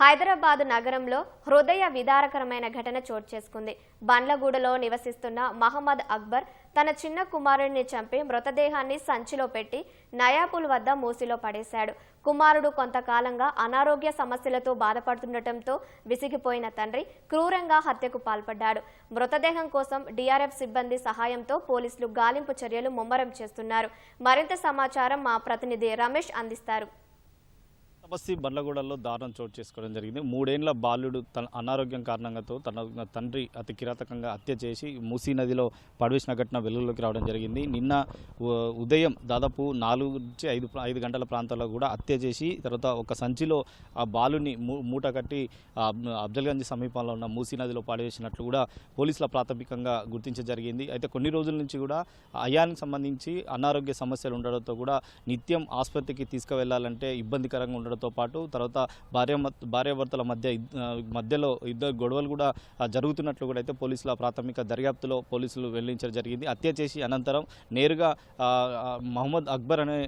హైదరాబాద్ నగరంలో హృదయ విదారకరమైన ఘటన చోటు చేసుకుంది. బండ్లగూడలో నివసిస్తున్న మహమ్మద్ అక్బర్ తన చిన్న కుమారుడిని చంపి మృతదేహాన్ని సంచిలో పెట్టి నయాపుల్ వద్ద మూసిలో పడేశాడు. కుమారుడు కొంతకాలంగా అనారోగ్య సమస్యలతో బాధపడుతుండటంతో విసిగిపోయిన తండ్రి క్రూరంగా హత్యకు పాల్పడ్డాడు. మృతదేహం కోసం డిఆర్ఎఫ్ సిబ్బంది సహాయంతో పోలీసులు గాలింపు చర్యలు ముమ్మరం చేస్తున్నారు. మరింత సమాచారం మా ప్రతినిధి రమేష్ అందిస్తారు. తపస్సి బండ్లగూడలో దారుణం చోటు చేసుకోవడం జరిగింది. మూడేళ్ళ బాలుడు తన అనారోగ్యం కారణంగాతో తన తండ్రి అతి కిరాతకంగా హత్య చేసి మూసీ నదిలో పడవేసిన ఘటన వెలుగులోకి రావడం జరిగింది. నిన్న ఉదయం దాదాపు నాలుగు నుంచి ఐదు ఐదు గంటల ప్రాంతాల్లో కూడా హత్య చేసి తర్వాత ఒక సంచిలో ఆ బాలుని మూ- మూట కట్టి అఫ్జల్గంజ్ సమీపంలో ఉన్న మూసీ నదిలో పాడవేసినట్లు కూడా పోలీసుల ప్రాథమికంగా గుర్తించడం జరిగింది. అయితే కొన్ని రోజుల నుంచి కూడా అయానికి సంబంధించి అనారోగ్య సమస్యలు ఉండడంతో కూడా నిత్యం ఆసుపత్రికి తీసుకువెళ్ళాలంటే ఇబ్బందికరంగా ఉండడం ఉండడంతో పాటు తర్వాత భార్య మత్- భార్యాభర్తల మధ్య మధ్యలో ఇద్దరు గొడవలు కూడా జరుగుతున్నట్లు కూడా అయితే పోలీసుల ప్రాథమిక దర్యాప్తులో పోలీసులు వెల్లించడం జరిగింది. హత్య చేసి అనంతరం నేరుగా మహమ్మద్ అక్బర్ అనే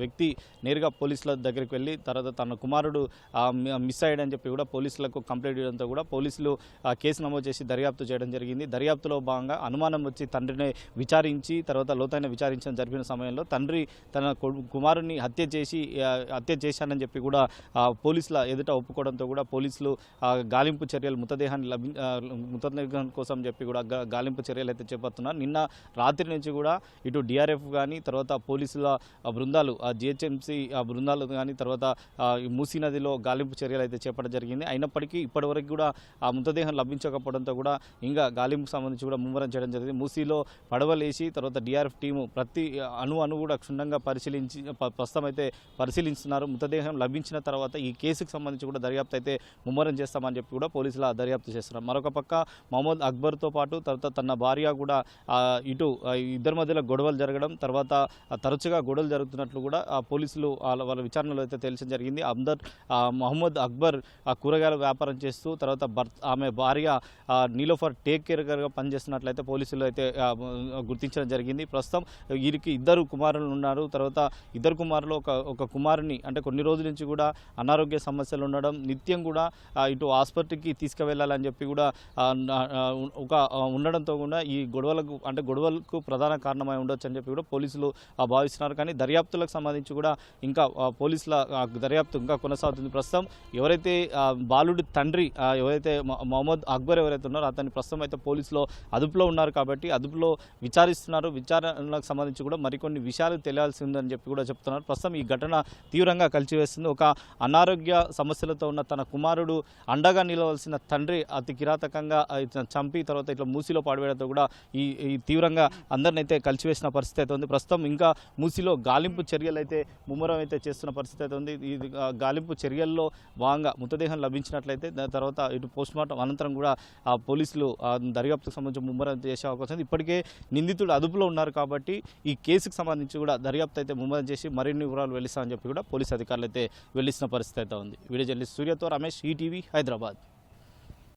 వ్యక్తి నేరుగా పోలీసుల దగ్గరికి వెళ్ళి తర్వాత తన కుమారుడు మిస్ అయ్యాడని చెప్పి కూడా పోలీసులకు కంప్లైంట్ ఇవ్వడంతో కూడా పోలీసులు కేసు నమోదు చేసి దర్యాప్తు చేయడం జరిగింది. దర్యాప్తులో భాగంగా అనుమానం వచ్చి తండ్రిని విచారించి తర్వాత లోతైన విచారించడం జరిపిన సమయంలో తండ్రి తన కొడు- కుమారుని హత్య చేసి హత్య చేసి చేశానని చెప్పి కూడా పోలీసుల ఎదుట ఒప్పుకోవడంతో కూడా పోలీసులు ఆ, గాలింపు చర్యలు మృతదేహాన్ని లభి మృతదేహం కోసం చెప్పి కూడా గాలింపు చర్యలు అయితే చేపడుతున్నారు. నిన్న రాత్రి నుంచి కూడా ఇటు డిఆర్ఎఫ్ కానీ తర్వాత పోలీసుల బృందాలు ఆ జిహెచ్ఎంసీ ఆ బృందాలు కానీ తర్వాత మూసీ నదిలో గాలింపు చర్యలు అయితే చేపట్టడం జరిగింది. అయినప్పటికీ ఇప్పటివరకు కూడా ఆ మృతదేహం లభించకపోవడంతో కూడా ఇంకా గాలింపు సంబంధించి కూడా ముమ్మరం చేయడం జరిగింది. మూసీలో పడవలేసి తర్వాత డిఆర్ఎఫ్ టీము ప్రతి అణు అణు కూడా క్షుణ్ణంగా పరిశీలించి ప్రస్తుతం అయితే పరిశీలిస్తున్నారు. మృతదేహం లభించిన తర్వాత ఈ కేసుకు సంబంధించి కూడా దర్యాప్తు అయితే ముమ్మరం చేస్తామని చెప్పి కూడా పోలీసులు దర్యాప్తు చేస్తున్నారు. మరొక పక్క మహమ్మద్ అక్బర్తో పాటు తర్వాత తన భార్య కూడా ఇటు ఇద్దరి మధ్యలో గొడవలు జరగడం తర్వాత తరచుగా గొడవలు జరుగుతున్నట్లు కూడా ఆ పోలీసులు వాళ్ళ వాళ్ళ విచారణలో అయితే తెలియడం జరిగింది. అందర్ మహమ్మద్ అక్బర్ ఆ కూరగాయల వ్యాపారం చేస్తూ తర్వాత భర్త ఆమె భార్య నీలోఫర్ టేక్ కేర్గా పనిచేస్తున్నట్లయితే పోలీసులు అయితే గుర్తించడం జరిగింది. ప్రస్తుతం వీరికి ఇద్దరు కుమారులు ఉన్నారు. తర్వాత ఇద్దరు కుమారులు ఒక ఒక కుమారుని అంటే కొన్ని రోజుల నుంచి కూడా అనారోగ్య సమస్యలు ఉండడం నిత్యం కూడా ఇటు ఆసుపత్రికి తీసుకువెళ్ళాలని చెప్పి కూడా ఒక ఉండడంతో కూడా ఈ గొడవలకు అంటే గొడవలకు ప్రధాన కారణమై ఉండొచ్చు అని చెప్పి కూడా పోలీసులు భావిస్తున్నారు. కానీ దర్యాప్తులకు సంబంధించి కూడా ఇంకా పోలీసుల దర్యాప్తు ఇంకా కొనసాగుతుంది. ప్రస్తుతం ఎవరైతే బాలుడి తండ్రి ఎవరైతే మహమ్మద్ మొహమ్మద్ అక్బర్ ఎవరైతే ఉన్నారో అతన్ని ప్రస్తుతం అయితే పోలీసులో అదుపులో ఉన్నారు కాబట్టి అదుపులో విచారిస్తున్నారు. విచారణకు సంబంధించి కూడా మరికొన్ని విషయాలు తెలియాల్సి ఉందని చెప్పి కూడా చెప్తున్నారు. ప్రస్తుతం ఈ ఘటన తీవ్రంగా కలిసి కలిచివేస్తుంది ఒక అనారోగ్య సమస్యలతో ఉన్న తన కుమారుడు అండగా నిలవలసిన తండ్రి అతి కిరాతకంగా చంపి తర్వాత ఇట్లా మూసిలో పాడవేయడంతో కూడా ఈ ఈ తీవ్రంగా అందరిని అయితే కలిసివేసిన పరిస్థితి అయితే ఉంది. ప్రస్తుతం ఇంకా మూసిలో గాలింపు చర్యలు అయితే ముమ్మరం అయితే చేస్తున్న పరిస్థితి అయితే ఉంది. ఇది గాలింపు చర్యల్లో భాగంగా మృతదేహం లభించినట్లయితే దాని తర్వాత ఇటు పోస్ట్ మార్టం అనంతరం కూడా ఆ పోలీసులు దర్యాప్తుకు సంబంధించి ముమ్మరం చేసే అవకాశం ఉంది. ఇప్పటికే నిందితుడు అదుపులో ఉన్నారు కాబట్టి ఈ కేసుకు సంబంధించి కూడా దర్యాప్తు అయితే ముమ్మరం చేసి మరిన్ని వివరాలు వెళ్ళిస్తామని చెప్పి కూడా పోలీసు అధికారులు అయితే వెళ్ళిస్తున్న పరిస్థితి అయితే ఉంది. వీడియో జర్నలిస్ట్ సూర్యతో రమేష్ ఈటీవీ హైదరాబాద్.